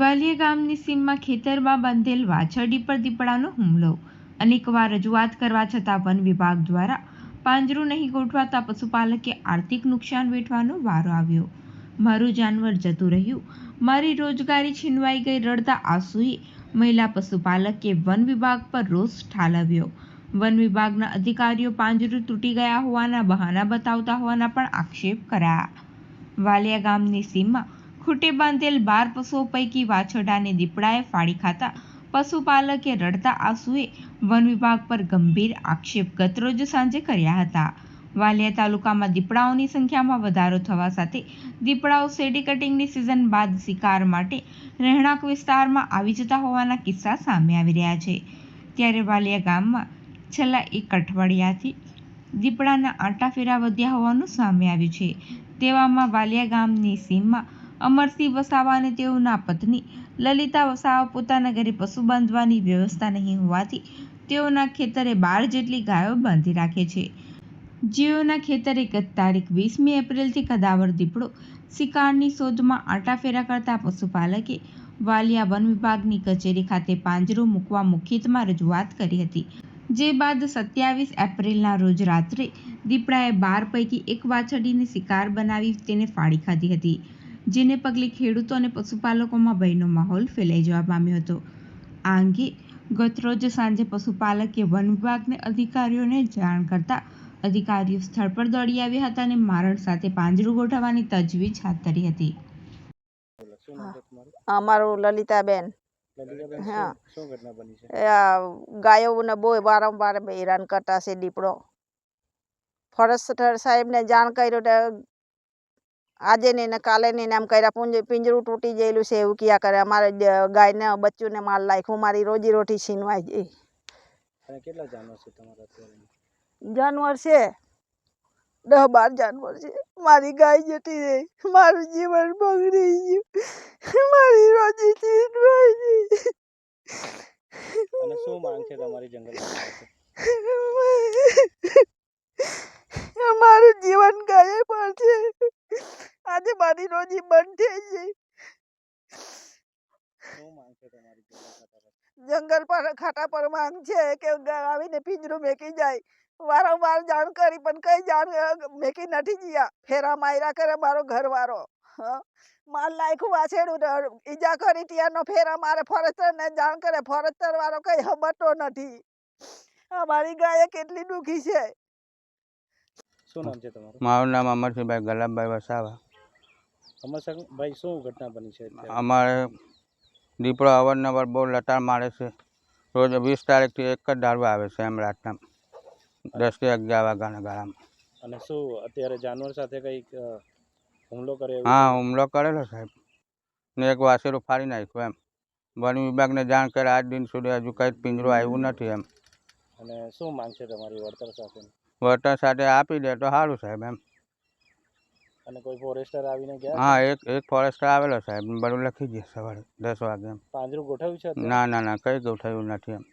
વાલિયા ગામની સીમમાં ખેતરમાં બાંધેલ વાછરડી પર દીપડાનો હુમલો. અનેકવાર રજૂઆત કરવા છતાં વન વિભાગ દ્વારા પાંજરું નહીં ગોઠવાતા પશુપાલકે આર્થિક નુકસાન વેઠવાનો વારો આવ્યો. મારું જાનવર જતું રહ્યું. મારી રોજગારી છીનવાઈ ગઈ રડતા આંસુએ મહિલા પશુપાલકે વન વિભાગ પર રોષ ઠાલવ્યો. વન વિભાગના અધિકારીઓ પાંજરું તૂટી ગયા હોવાના બહાના બતાવતા હોવાના પણ આક્ષેપ કર્યા. વાલિયા ગામની સીમમાં ખૂટે બાંધેલ બાર પશુઓ પૈકી વાછરડાને દીપડાએ ફાડી ખાતા પશુપાલકે રડતા આંસુએ વન વિભાગ પર ગંભીર આક્ષેપ ગતરોજ સાંજે કર્યા હતા. વાલિયા તાલુકામાં દીપડાઓની સંખ્યામાં વધારો થવા સાથે દીપડાઓ શેડી કટિંગની સિઝન બાદ શિકાર માટે રહેણાંક વિસ્તારમાં આવી જતા હોવાના કિસ્સા સામે આવી રહ્યા છે. ત્યારે વાલિયા ગામમાં છેલ્લા એક અઠવાડિયાથી દીપડાના આંટાફેરા વધ્યા હોવાનું સામે આવ્યું છે. તેવામાં વાલિયા ગામની સીમમાં અમરસિંહ વસાવા તેઓના પત્ની લલિતા વસાવા પોતાના ઘરે પશુ બાંધવાની વ્યવસ્થા નહીં હોવાથી તેઓના ખેતરે બાર જેટલી ગાયો બાંધી રાખે છે. જેઓના ખેતરે ગત તારીખ વીસમી એપ્રિલથી કદાવર દીપડો શિકારની શોધમાં આંટાફેરા કરતા પશુપાલકે વાલિયા વન વિભાગની કચેરી ખાતે પાંજરું મૂકવા મુખિતમાં રજૂઆત કરી હતી. જે બાદ સત્યાવીસ એપ્રિલના રોજ રાત્રે દીપડાએ બાર પૈકી એક વાછરડીને શિકાર બનાવી તેને ફાડી ખાધી હતી. જેને પગલે ખેડૂતો અને પશુપાલકોમાં ભયનો માહોલ ફેલાઈ જવા પામ્યો હતો. આ અંગે ગતરોજ સાંજે પશુપાલકે વન વિભાગને અધિકારીઓને જાણ કરતા અધિકારીઓ સ્થળ પર દોડી આવ્યા હતા અને મારણ સાથે પાંજરું ગોઠવવાની તજવીજ હાથ ધરી હતી. અમારું લલિતાબેન. ગાયોને બહુ વારંવાર હેરાન કરતા છે દીપડો. ફોરેસ્ટર સાહેબને જાણ કર્યું આજે નહીં ને કાલે નહીં ને એમ કર્યા પૂંજ પિંજરું તૂટી ગયેલું છે એવું ક્યાં કરે? અમારે ગાયને બચ્ચુને માલ નાખ્યું મારી રોજી રોટી છીનવાઈ જઈ કેટલા જાનવર છે તમારા જાનવર છે? દસ બાર જાનવર છે. મારી ગાય જતી રહી. મારું જીવન બગડી ગયું. મારી રોજી છીનવાઈ ગઈ. શું માંગ છે તમારી જંગલ પાસે? મારું જીવન ગાયે પર છે આજે મારી રોજી બંધ થઈ ગઈ. શું માંગ છે તમારી જંગલ પર? ખાટા પર માંગ છે કે આવીને પિંજરું મેકી જાય. વારંવાર જાણ કરી પણ કઈ જાણ મેકી નથી ગયા. ફેરા માયરા કરે મારો ઘરવાળો. હં? માલ નાખ્યું વાછેડું ઈજા કરી ત્યાંનો ફેરા મારે ફોરેસ્ટરને જાણ કરે. ફોરેસ્ટર વાળો કઈ હબતો નથી. અમારી ગાય કેટલી દુખી છે. શું નામ છે તમારું? મારું નામ અમરસિંહભાઈ ગલાબભાઈ વસાવા. અમરસંગભાઈ શું? ઘટના બની છે અમારે દીપડો અવારનવાર બહુ લટાર મારે છે. રોજ વીસ તારીખથી એક જ દારૂ આવે છે એમ રાતના. દસથી અગિયાર વાગ્યાના ગાળામાં. અને શું અત્યારે જાનવર સાથે કંઈક હુમલો કર્યો હા હુમલો કરેલો સાહેબ. ને એક વાસેરું ફાડી નાખ્યું એમ. વન વિભાગને જાણ કરે આજ દિન સુધી હજુ કંઈ પિંજરું આવ્યું નથી એમ. અને શું માંગ છે તમારી વળતર સાથે વળતર સાથે આપી દે તો સારું સાહેબ એમ. અને કોઈ ફોરેસ્ટર આવીને ગયા હા એક એક ફોરેસ્ટર આવેલો સાહેબ. બધું લખી દે સવારે દસ વાગે પાંજરું ગોઠવ્યું છે ના ના ના કંઈ ગોઠવ્યું નથી એમ.